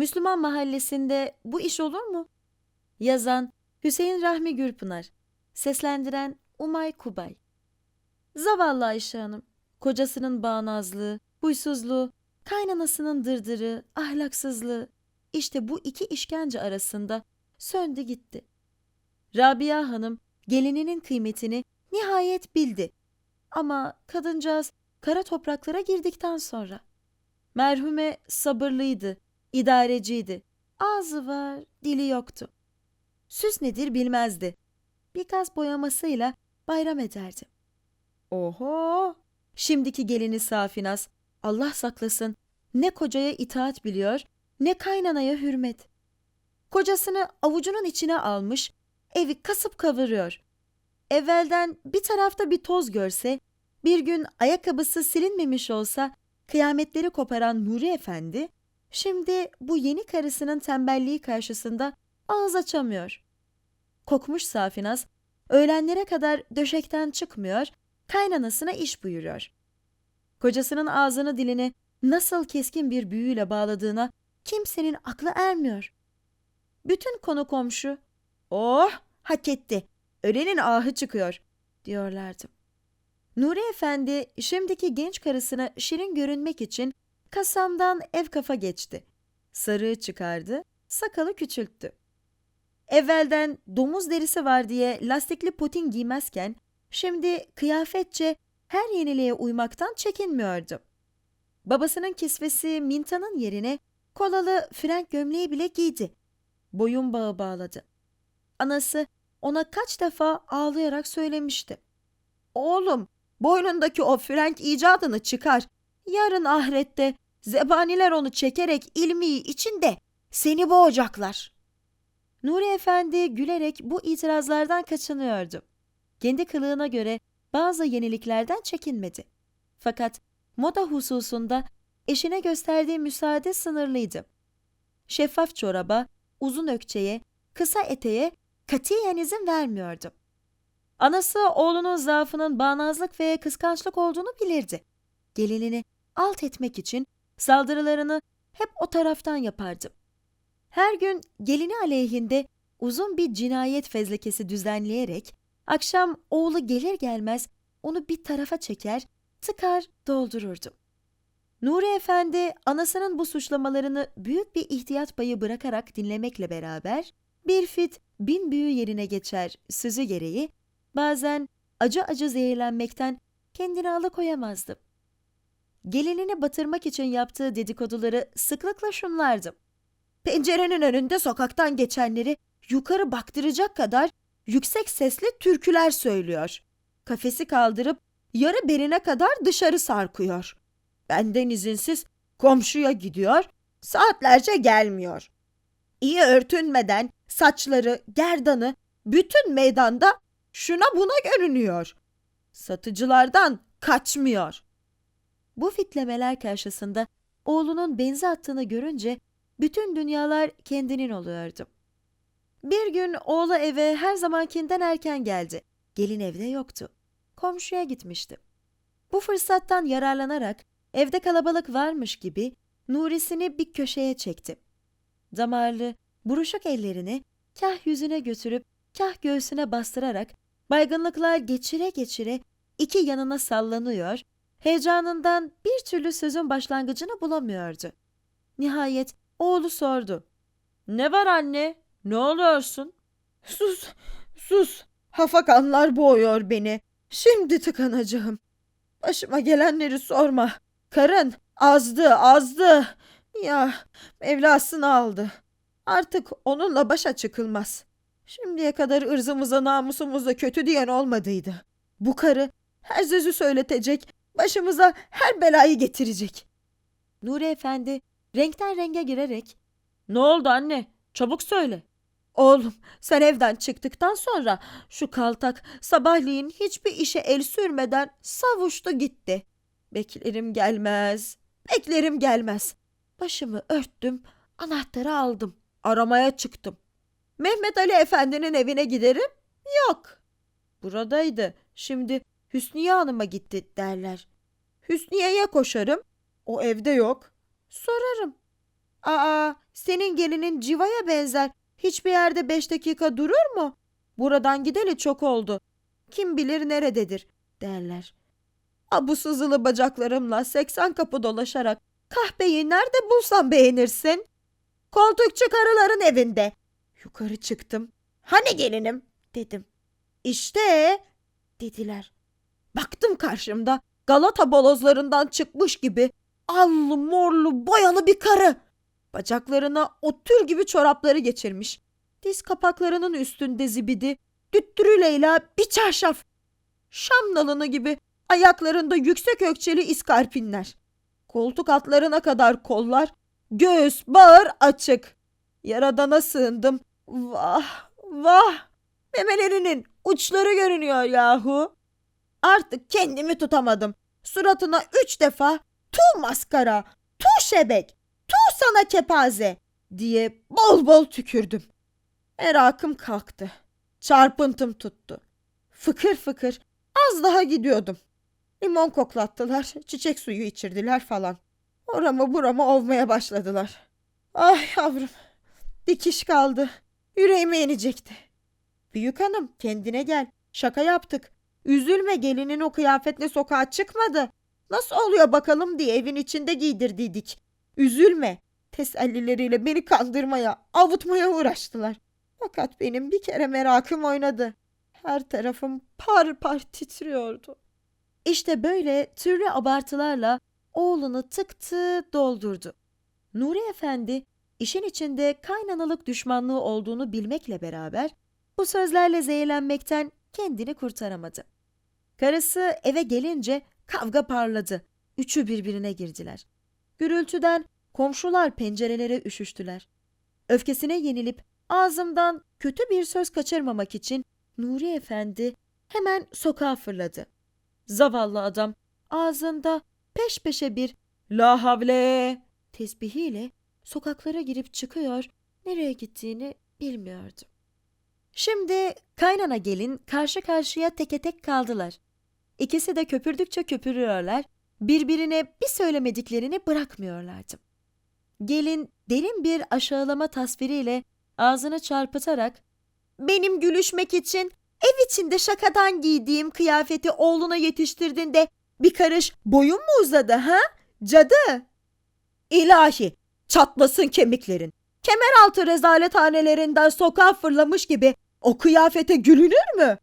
Müslüman mahallesinde bu iş olur mu? Yazan Hüseyin Rahmi Gürpınar Seslendiren Umay Kubay Zavallı Ayşe Hanım, kocasının bağnazlığı, huysuzluğu, kaynanasının dırdırı, ahlaksızlığı, işte bu iki işkence arasında söndü gitti. Rabia Hanım gelininin kıymetini nihayet bildi. Ama kadıncağız kara topraklara girdikten sonra. Merhume sabırlıydı, idareciydi. Ağzı var, dili yoktu. Süs nedir bilmezdi. Bir gaz boyamasıyla bayram ederdi. Oho! Şimdiki gelini Safinaz, Allah saklasın, ne kocaya itaat biliyor, ne kaynanaya hürmet. Kocasını avucunun içine almış, evi kasıp kavuruyor. Evvelden bir tarafta bir toz görse, bir gün ayakkabısı silinmemiş olsa kıyametleri koparan Nuri Efendi, şimdi bu yeni karısının tembelliği karşısında ağız açamıyor. Kokmuş Safinaz, öğlenlere kadar döşekten çıkmıyor, kaynanasına iş buyuruyor. Kocasının ağzını dilini nasıl keskin bir büyüyle bağladığına kimsenin aklı ermiyor. Bütün konu komşu, oh hak etti, ölenin ahı çıkıyor diyorlardı. Nuri Efendi şimdiki genç karısına şirin görünmek için kasamdan ev kafa geçti. Sarığı çıkardı, sakalı küçülttü. Evvelden domuz derisi var diye lastikli potin giymezken şimdi kıyafetçe her yeniliğe uymaktan çekinmiyordu. Babasının kisvesi mintanın yerine kolalı frenk gömleği bile giydi. Boyun bağı bağladı. Anası ona kaç defa ağlayarak söylemişti. Oğlum, boynundaki o frenk icadını çıkar. Yarın ahirette zebaniler onu çekerek ilmiyi içinde seni boğacaklar. Nuri Efendi gülerek bu itirazlardan kaçınıyordu. Kendi kılığına göre bazı yeniliklerden çekinmedi. Fakat moda hususunda eşine gösterdiği müsaade sınırlıydı. Şeffaf çoraba, uzun ökçeye, kısa eteğe katiyen izin vermiyordu. Anası oğlunun zaafının bağnazlık ve kıskançlık olduğunu bilirdi. Gelinini alt etmek için saldırılarını hep o taraftan yapardı. Her gün gelini aleyhinde uzun bir cinayet fezlekesi düzenleyerek akşam oğlu gelir gelmez onu bir tarafa çeker, tıkar doldururdu. Nuri Efendi anasının bu suçlamalarını büyük bir ihtiyat payı bırakarak dinlemekle beraber bir fit bin büyü yerine geçer sözü gereği bazen acı acı zehirlenmekten kendini alıkoyamazdı. Gelinini batırmak için yaptığı dedikoduları sıklıkla şunlardı. Pencerenin önünde sokaktan geçenleri yukarı baktıracak kadar yüksek sesli türküler söylüyor. Kafesi kaldırıp yarı beline kadar dışarı sarkıyor. Benden izinsiz komşuya gidiyor, saatlerce gelmiyor. İyi örtünmeden saçları, gerdanı bütün meydanda şuna buna görünüyor. Satıcılardan kaçmıyor. Bu fitlemeler karşısında oğlunun benzi attığını görünce bütün dünyalar kendinin oluyordu. Bir gün oğlu eve her zamankinden erken geldi. Gelin evde yoktu. Komşuya gitmişti. Bu fırsattan yararlanarak evde kalabalık varmış gibi Nuri'sini bir köşeye çekti. Damarlı, buruşuk ellerini kah yüzüne götürüp kah göğsüne bastırarak baygınlıklar geçire geçire iki yanına sallanıyor, heyecanından bir türlü sözün başlangıcını bulamıyordu. Nihayet oğlu sordu. Ne var anne? Ne oluyorsun? Sus, sus. Hafakanlar boğuyor beni. Şimdi tıkanacağım. Başıma gelenleri sorma. Karın azdı, azdı. Ya Mevlasını aldı. Artık onunla başa çıkılmaz. Şimdiye kadar ırzımıza namusumuza kötü diyen olmadıydı. Bu karı her sözü söyletecek, başımıza her belayı getirecek. Nuri Efendi renkten renge girerek ''Ne oldu anne? Çabuk söyle.'' Oğlum sen evden çıktıktan sonra şu kaltak sabahleyin hiçbir işe el sürmeden savuştu gitti. Beklerim gelmez, beklerim gelmez. Başımı örttüm, anahtarı aldım. Aramaya çıktım. Mehmet Ali Efendi'nin evine giderim. Yok. Buradaydı. Şimdi Hüsniye Hanım'a gitti derler. Hüsniye'ye koşarım. O evde yok. Sorarım. Aa, senin gelinin civaya benzer. Hiçbir yerde beş dakika durur mu? Buradan gideli çok oldu. Kim bilir nerededir derler. A bu sızılı bacaklarımla 80 kapı dolaşarak kahveyi nerede bulsam beğenirsin? Koltukçu karıların evinde. Yukarı çıktım. Hani gelinim dedim. İşte dediler. Baktım karşımda Galata bolozlarından çıkmış gibi allı morlu boyalı bir karı. Bacaklarına o gibi çorapları geçirmiş. Diz kapaklarının üstünde zibidi, düttürü Leyla bir çarşaf. Şam nalını gibi ayaklarında yüksek ökçeli iskarpinler. Koltuk altlarına kadar kollar, göğüs, bağır açık. Yaradana sığındım. Vah, vah! Memelerinin uçları görünüyor yahu. Artık kendimi tutamadım. Suratına üç defa tu maskara, tu şebek, tu sana kepaze diye bol bol tükürdüm. Merakım kalktı. Çarpıntım tuttu. Fıkır fıkır az daha gidiyordum. Limon koklattılar, çiçek suyu içirdiler falan. Oramı buramı ovmaya başladılar. Ah yavrum, dikiş kaldı. Yüreğime inecekti. Büyük hanım kendine gel. Şaka yaptık. Üzülme gelinin o kıyafetle sokağa çıkmadı. Nasıl oluyor bakalım diye evin içinde giydirdiydik. Üzülme. Tesellileriyle beni kandırmaya, avutmaya uğraştılar. Fakat benim bir kere merakım oynadı. Her tarafım par par titriyordu. İşte böyle türlü abartılarla oğlunu tıktı doldurdu. Nuri Efendi işin içinde kaynanalık düşmanlığı olduğunu bilmekle beraber bu sözlerle zehirlenmekten kendini kurtaramadı. Karısı eve gelince kavga parladı. Üçü birbirine girdiler. Gürültüden komşular pencerelere üşüştüler. Öfkesine yenilip ağzımdan kötü bir söz kaçırmamak için Nuri Efendi hemen sokağa fırladı. Zavallı adam ağzında peş peşe bir la havle tesbihiyle sokaklara girip çıkıyor, nereye gittiğini bilmiyordu. Şimdi kaynana gelin karşı karşıya teke tek kaldılar. İkisi de köpürdükçe köpürüyorlar, birbirine bir söylemediklerini bırakmıyorlardı. Gelin derin bir aşağılama tasviriyle ağzını çarpıtarak benim gülüşmek için ev içinde şakadan giydiğim kıyafeti oğluna yetiştirdiğinde bir karış boyun mu uzadı ha? Cadı! İlahi çatlasın kemiklerin. Kemeraltı rezalethanelerinden sokağa fırlamış gibi o kıyafete gülünür mü?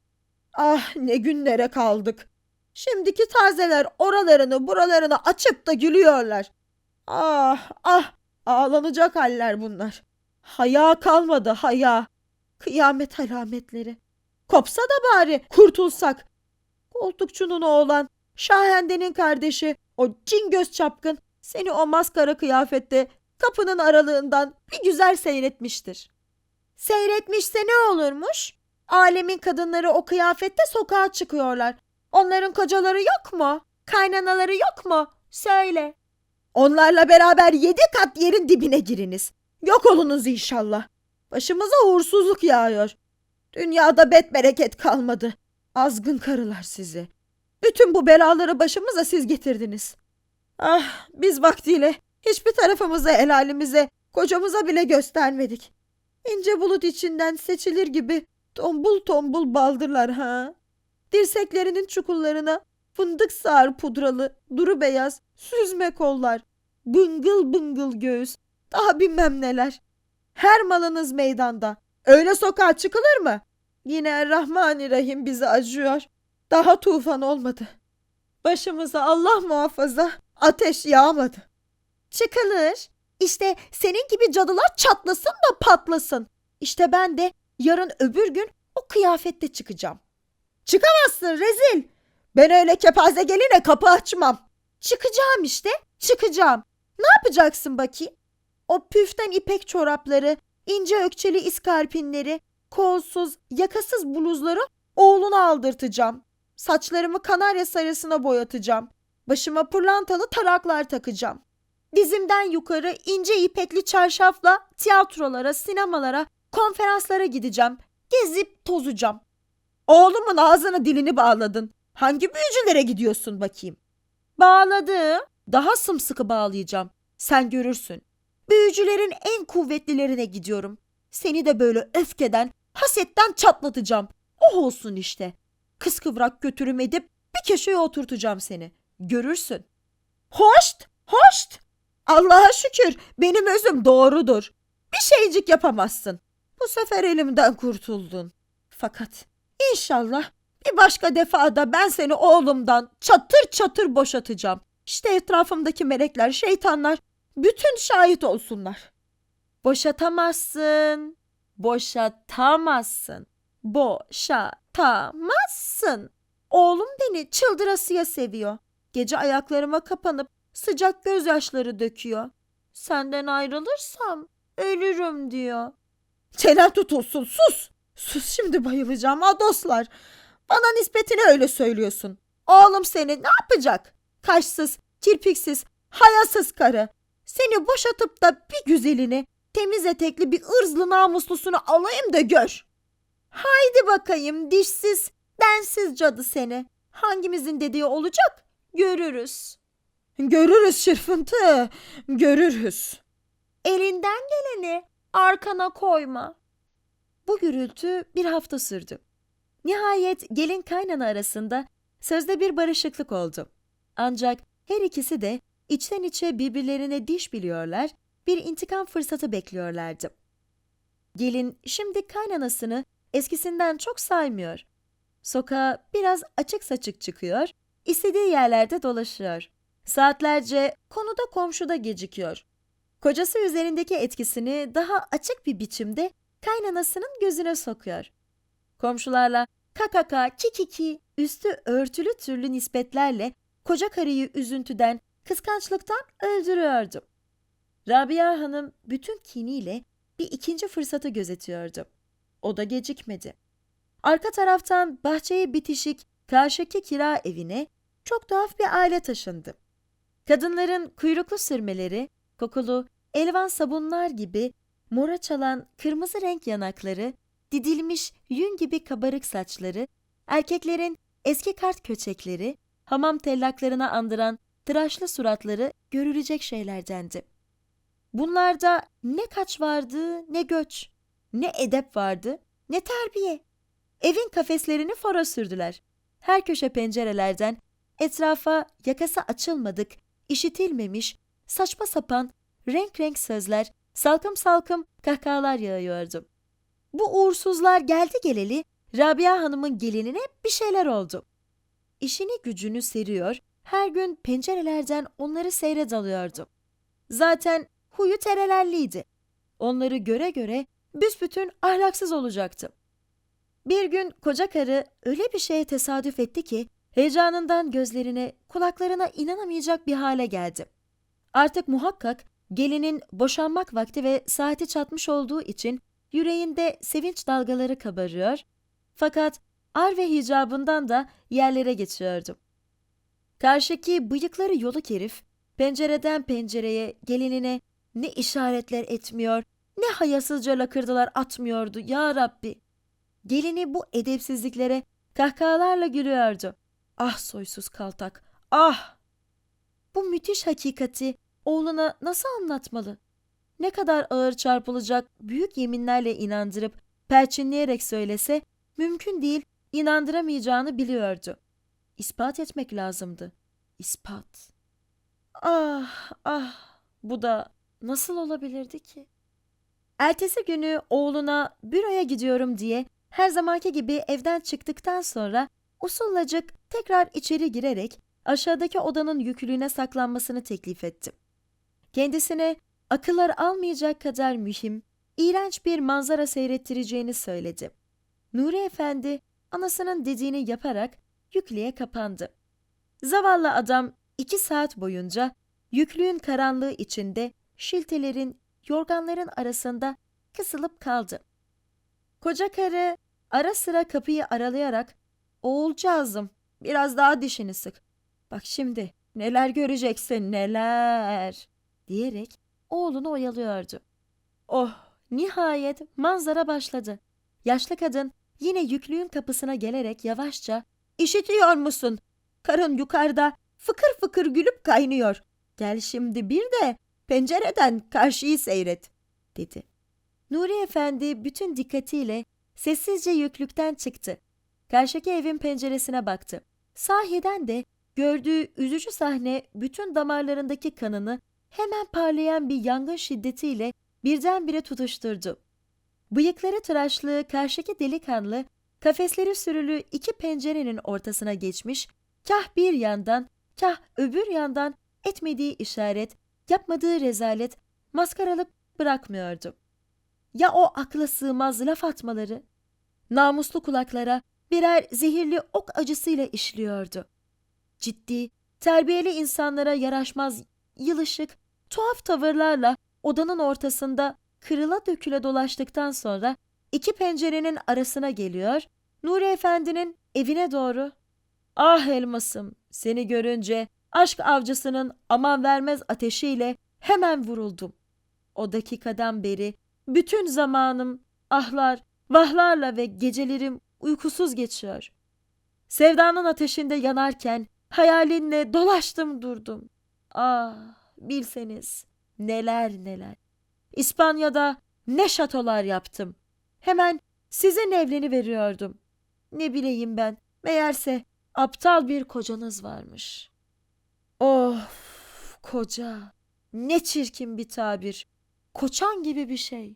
Ah ne günlere kaldık. Şimdiki tazeler oralarını buralarını açıp da gülüyorlar. Ah ah ağlanacak haller bunlar. Haya kalmadı haya. Kıyamet alametleri. Kopsa da bari kurtulsak. Koltukçunun oğlan, Şahende'nin kardeşi, o cin göz çapkın seni o maskara kıyafette kapının aralığından bir güzel seyretmiştir. Seyretmişse ne olurmuş? Alemin kadınları o kıyafette sokağa çıkıyorlar. Onların kocaları yok mu? Kaynanaları yok mu? Söyle. Onlarla beraber yedi kat yerin dibine giriniz. Yok olunuz inşallah. Başımıza uğursuzluk yağıyor. Dünyada bet bereket kalmadı. Azgın karılar sizi. Bütün bu belaları başımıza siz getirdiniz. Ah biz vaktiyle hiçbir tarafımıza el halimize, kocamıza bile göstermedik. İnce bulut içinden seçilir gibi tombul tombul baldırlar ha. Dirseklerinin çukurlarına fındık sağır pudralı, duru beyaz, süzme kollar, bıngıl bıngıl göğüs, daha bilmem neler. Her malınız meydanda. Öyle sokağa çıkılır mı? Yine Rahmani Rahim bizi acıyor. Daha tufan olmadı. Başımıza Allah muhafaza ateş yağmadı. Çıkılır. İşte senin gibi cadılar çatlasın da patlasın. İşte ben de yarın öbür gün o kıyafette çıkacağım. Çıkamazsın rezil. Ben öyle kepaze geline kapı açmam. Çıkacağım işte, çıkacağım. Ne yapacaksın bakayım? O püften ipek çorapları, ince ökçeli iskarpinleri, kolsuz, yakasız bluzları oğluna aldırtacağım. Saçlarımı kanarya sarısına boyatacağım. Başıma pırlantalı taraklar takacağım. Dizimden yukarı ince ipekli çarşafla tiyatrolara, sinemalara, konferanslara gideceğim. Gezip tozacağım. Oğlumun ağzını dilini bağladın. Hangi büyücülere gidiyorsun bakayım? Bağladım. Daha sımsıkı bağlayacağım. Sen görürsün. Büyücülerin en kuvvetlilerine gidiyorum. Seni de böyle öfkeden, hasetten çatlatacağım. O olsun işte. Kıskıvrak götürüm edip bir köşeye oturtacağım seni. Görürsün. Hoşt, hoşt. Allah'a şükür benim özüm doğrudur. Bir şeycik yapamazsın. Bu sefer elimden kurtuldun. Fakat inşallah bir başka defada ben seni oğlumdan çatır çatır boşatacağım. İşte etrafımdaki melekler, şeytanlar bütün şahit olsunlar. Boşatamazsın. Boşatamazsın. Boşatamazsın. Oğlum beni çıldırasıya seviyor. Gece ayaklarıma kapanıp sıcak gözyaşları döküyor. Senden ayrılırsam ölürüm diyor. Çenen tutulsun sus. Sus şimdi bayılacağım ha dostlar. Bana nispetine öyle söylüyorsun. Oğlum seni ne yapacak? Kaşsız, kirpiksiz, hayasız karı. Seni boşatıp da bir güzelini, temiz etekli bir ırzlı namuslusunu alayım da gör. Haydi bakayım dişsiz, densiz cadı seni. Hangimizin dediği olacak? Görürüz. Görürüz şırfıntı, görürüz. Elinden geleni arkana koyma. Bu gürültü bir hafta sürdü. Nihayet gelin kaynana arasında sözde bir barışıklık oldu. Ancak her ikisi de içten içe birbirlerine diş biliyorlar, bir intikam fırsatı bekliyorlardı. Gelin şimdi kaynanasını eskisinden çok saymıyor. Sokağa biraz açık saçık çıkıyor, istediği yerlerde dolaşıyor. Saatlerce konuda komşuda gecikiyor. Kocası üzerindeki etkisini daha açık bir biçimde kaynanasının gözüne sokuyor. Komşularla kakaka kikiki üstü örtülü türlü nispetlerle koca karıyı üzüntüden, kıskançlıktan öldürüyordu. Rabia Hanım bütün kiniyle bir ikinci fırsatı gözetiyordu. O da gecikmedi. Arka taraftan bahçeye bitişik karşıki kira evine çok tuhaf bir aile taşındı. Kadınların kuyruklu sürmeleri, kokulu, elvan sabunlar gibi mora çalan kırmızı renk yanakları, didilmiş yün gibi kabarık saçları, erkeklerin eski kart köçekleri, hamam tellaklarına andıran tıraşlı suratları görülecek şeylerdendi. Bunlarda ne kaç vardı ne göç, ne edep vardı ne terbiye. Evin kafeslerini fora sürdüler. Her köşe pencerelerden etrafa yakası açılmadık, işitilmemiş, saçma sapan, renk renk sözler, salkım salkım kahkahalar yağıyordu. Bu uğursuzlar geldi geleli Rabia Hanım'ın gelinine bir şeyler oldu. İşini gücünü seriyor, her gün pencerelerden onları seyre dalıyordu. Zaten huyu terelelliydi. Onları göre göre büsbütün ahlaksız olacaktı. Bir gün koca karı öyle bir şeye tesadüf etti ki heyecanından gözlerine, kulaklarına inanamayacak bir hale geldi. Artık muhakkak gelinin boşanmak vakti ve saati çatmış olduğu için yüreğinde sevinç dalgaları kabarıyor fakat ar ve hicabından da yerlere geçiyordu. Karşıki bıyıkları yoluk herif pencereden pencereye gelinine ne işaretler etmiyor ne hayasızca lakırdılar atmıyordu ya Rabbi. Gelini bu edepsizliklere kahkahalarla gülüyordu. Ah soysuz kaltak, ah! Bu müthiş hakikati oğluna nasıl anlatmalı? Ne kadar ağır çarpılacak büyük yeminlerle inandırıp perçinleyerek söylese mümkün değil inandıramayacağını biliyordu. İspat etmek lazımdı. İspat. Ah ah bu da nasıl olabilirdi ki? Ertesi günü oğluna büroya gidiyorum diye her zamanki gibi evden çıktıktan sonra usullacık tekrar içeri girerek aşağıdaki odanın yüklüğüne saklanmasını teklif etti. Kendisine akıllar almayacak kadar mühim, iğrenç bir manzara seyrettireceğini söyledi. Nuri Efendi anasının dediğini yaparak yüklüğe kapandı. Zavallı adam iki saat boyunca yüklüğün karanlığı içinde şiltelerin, yorganların arasında kısılıp kaldı. Koca karı ara sıra kapıyı aralayarak Oğulcağızım biraz daha dişini sık. Bak şimdi neler göreceksin neler diyerek oğlunu oyalıyordu. Oh nihayet manzara başladı. Yaşlı kadın yine yüklüğün kapısına gelerek yavaşça işitiyor musun? Karın yukarıda fıkır fıkır gülüp kaynıyor. Gel şimdi bir de pencereden karşıyı seyret, dedi. Nuri Efendi bütün dikkatiyle sessizce yüklükten çıktı. Karşıki evin penceresine baktı. Sahiden de gördüğü üzücü sahne bütün damarlarındaki kanını hemen parlayan bir yangın şiddetiyle birdenbire tutuşturdu. Bıyıkları tıraşlı karşıki delikanlı kafesleri sürülü iki pencerenin ortasına geçmiş, kah bir yandan kah öbür yandan etmediği işaret, yapmadığı rezalet maskaralık bırakmıyordu. Ya o akla sığmaz laf atmaları? Namuslu kulaklara birer zehirli ok acısıyla işliyordu. Ciddi, terbiyeli insanlara yaraşmaz yılışık, tuhaf tavırlarla odanın ortasında kırıla döküle dolaştıktan sonra iki pencerenin arasına geliyor, Nuri Efendi'nin evine doğru. Ah elmasım, seni görünce aşk avcısının aman vermez ateşiyle hemen vuruldum. O dakikadan beri bütün zamanım ahlar, vahlarla ve gecelerim uykusuz geçiyor. Sevdanın ateşinde yanarken hayalinle dolaştım durdum. Ah bilseniz neler neler. İspanya'da ne şatolar yaptım. Hemen sizin evleni veriyordum. Ne bileyim ben meğerse aptal bir kocanız varmış. Of koca ne çirkin bir tabir. Koçan gibi bir şey.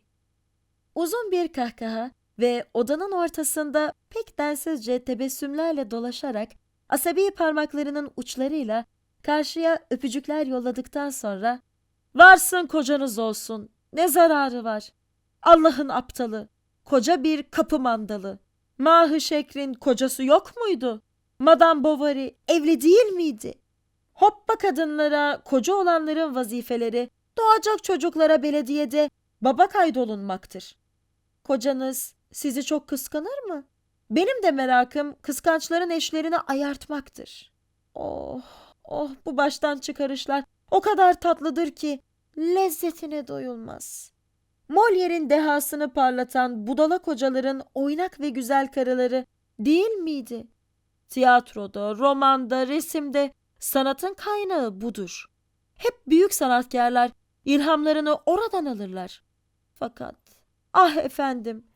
Uzun bir kahkaha ve odanın ortasında pek densizce tebessümlerle dolaşarak asabi parmaklarının uçlarıyla karşıya öpücükler yolladıktan sonra varsın kocanız olsun ne zararı var. Allah'ın aptalı, koca bir kapı mandalı. Mahı Şekr'in kocası yok muydu? Madame Bovary evli değil miydi? Hoppa kadınlara, koca olanların vazifeleri doğacak çocuklara belediyede baba kaydolunmaktır. Kocanız sizi çok kıskanır mı? Benim de merakım kıskançların eşlerini ayartmaktır. Oh, oh bu baştan çıkarışlar o kadar tatlıdır ki lezzetine doyulmaz. Molière'in dehasını parlatan budala kocaların oynak ve güzel karıları değil miydi? Tiyatroda, romanda, resimde sanatın kaynağı budur. Hep büyük sanatkarlar ilhamlarını oradan alırlar. Fakat ah efendim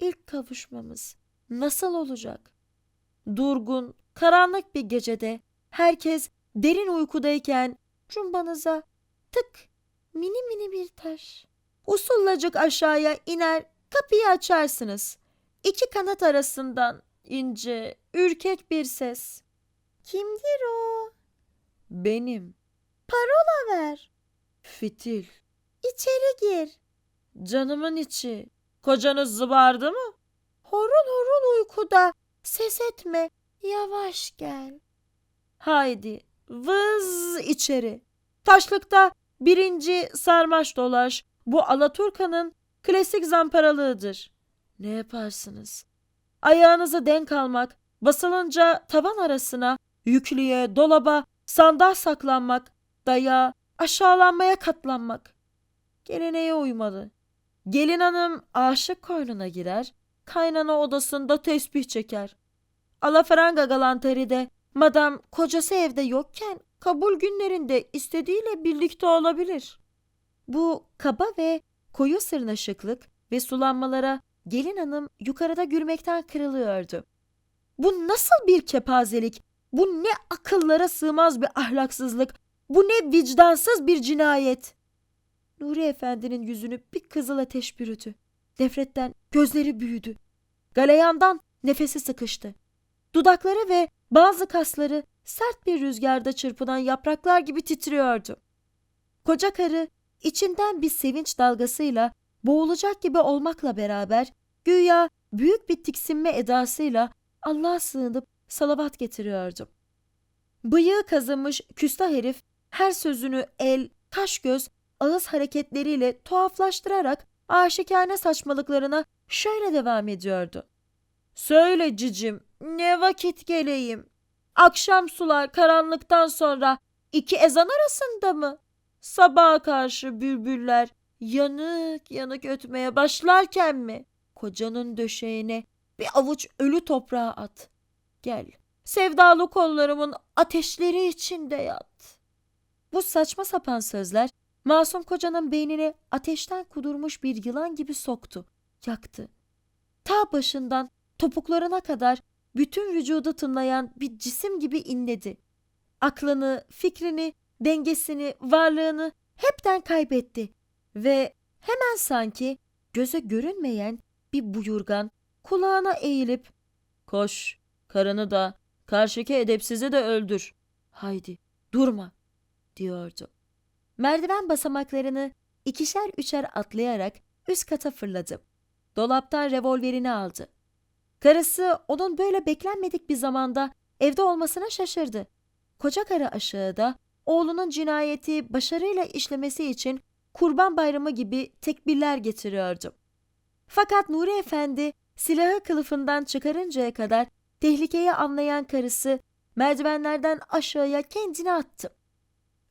ilk kavuşmamız nasıl olacak? Durgun, karanlık bir gecede herkes derin uykudayken cumbanıza tık mini mini bir taş. Usullacık aşağıya iner kapıyı açarsınız. İki kanat arasından ince, ürkek bir ses. Kimdir o? Benim. Parola ver. Fitil. İçeri gir. Canımın içi. Kocanız zıbardı mı? Horul horul uykuda. Ses etme. Yavaş gel. Haydi vız içeri. Taşlıkta birinci sarmaş dolaş. Bu Alaturka'nın klasik zamparalığıdır. Ne yaparsınız? Ayağınızı denk almak, basılınca tavan arasına, yüklüye, dolaba, sandığa saklanmak, daya, aşağılanmaya katlanmak. Geleneğe uymalı. Gelin hanım aşık koynuna girer, kaynana odasında tesbih çeker. Alafranga galanteride madam kocası evde yokken kabul günlerinde istediğiyle birlikte olabilir. Bu kaba ve koyu sırnaşıklık ve sulanmalara gelin hanım yukarıda gülmekten kırılıyordu. Bu nasıl bir kepazelik, bu ne akıllara sığmaz bir ahlaksızlık, bu ne vicdansız bir cinayet. Nuri Efendi'nin yüzünü bir kızıl ateş bürüdü. Nefretten gözleri büyüdü. Galeyandan nefesi sıkıştı. Dudakları ve bazı kasları sert bir rüzgarda çırpınan yapraklar gibi titriyordu. Koca karı içinden bir sevinç dalgasıyla boğulacak gibi olmakla beraber güya büyük bir tiksinme edasıyla Allah'a sığınıp salavat getiriyordu. Bıyığı kazınmış küstah herif her sözünü el, kaş göz, ağız hareketleriyle tuhaflaştırarak aşikane saçmalıklarına şöyle devam ediyordu. Söyle cicim, ne vakit geleyim? Akşam sular karanlıktan sonra iki ezan arasında mı? Sabaha karşı bülbüller yanık yanık ötmeye başlarken mi? Kocanın döşeğine bir avuç ölü toprağı at. Gel, sevdalı kollarımın ateşleri içinde yat. Bu saçma sapan sözler Masum kocanın beynine ateşten kudurmuş bir yılan gibi soktu, yaktı. Ta başından topuklarına kadar bütün vücudu tınlayan bir cisim gibi inledi. Aklını, fikrini, dengesini, varlığını hepten kaybetti ve hemen sanki göze görünmeyen bir buyurgan kulağına eğilip ''Koş, karını da, karşıki edepsizi de öldür. Haydi, durma.'' diyordu. Merdiven basamaklarını ikişer üçer atlayarak üst kata fırladı. Dolaptan revolverini aldı. Karısı onun böyle beklenmedik bir zamanda evde olmasına şaşırdı. Koca karı aşağıda oğlunun cinayeti başarıyla işlemesi için kurban bayramı gibi tekbirler getiriyordu. Fakat Nuri Efendi silahı kılıfından çıkarıncaya kadar tehlikeyi anlayan karısı merdivenlerden aşağıya kendini attı.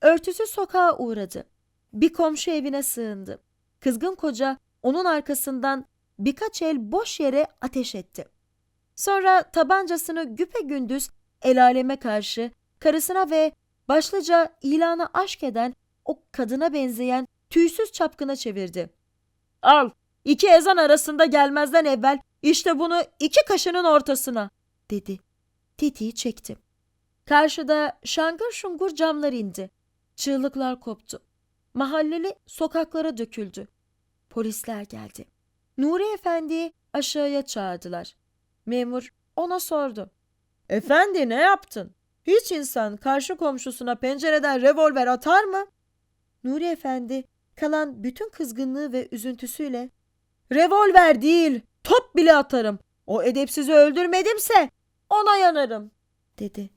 Örtüsü sokağa uğradı. Bir komşu evine sığındı. Kızgın koca onun arkasından birkaç el boş yere ateş etti. Sonra tabancasını güpegündüz el aleme karşı karısına ve başlıca ilanı aşk eden o kadına benzeyen tüysüz çapkına çevirdi. Al, iki ezan arasında gelmezden evvel işte bunu iki kaşının ortasına, dedi. Tetiği çekti. Karşıda şangır şungur camlar indi. Çığlıklar koptu. Mahalleli sokaklara döküldü. Polisler geldi. Nuri Efendi'yi aşağıya çağırdılar. Memur ona sordu. Efendi ne yaptın? Hiç insan karşı komşusuna pencereden revolver atar mı? Nuri Efendi kalan bütün kızgınlığı ve üzüntüsüyle Revolver değil, top bile atarım. O edepsizi öldürmedimse ona yanarım, dedi.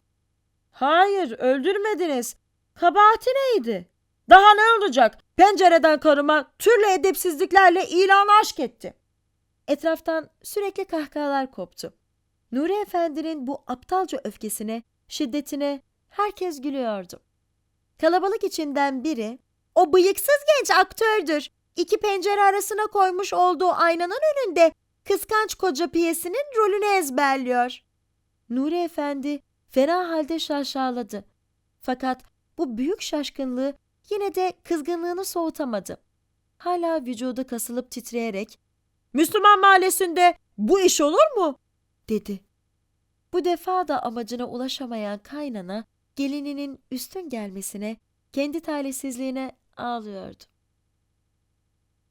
Hayır, öldürmediniz. Kabahati neydi? Daha ne olacak? Pencereden karıma türlü edepsizliklerle ilan aşk etti. Etraftan sürekli kahkahalar koptu. Nuri Efendi'nin bu aptalca öfkesine, şiddetine herkes gülüyordu. Kalabalık içinden biri, o bıyıksız genç aktördür. İki pencere arasına koymuş olduğu aynanın önünde kıskanç koca piyesinin rolünü ezberliyor. Nuri Efendi fena halde şaşaladı. Fakat bu büyük şaşkınlığı yine de kızgınlığını soğutamadı. Hala vücudu kasılıp titreyerek Müslüman mahallesinde bu iş olur mu? dedi. Bu defa da amacına ulaşamayan kaynana gelininin üstün gelmesine, kendi talihsizliğine ağlıyordu.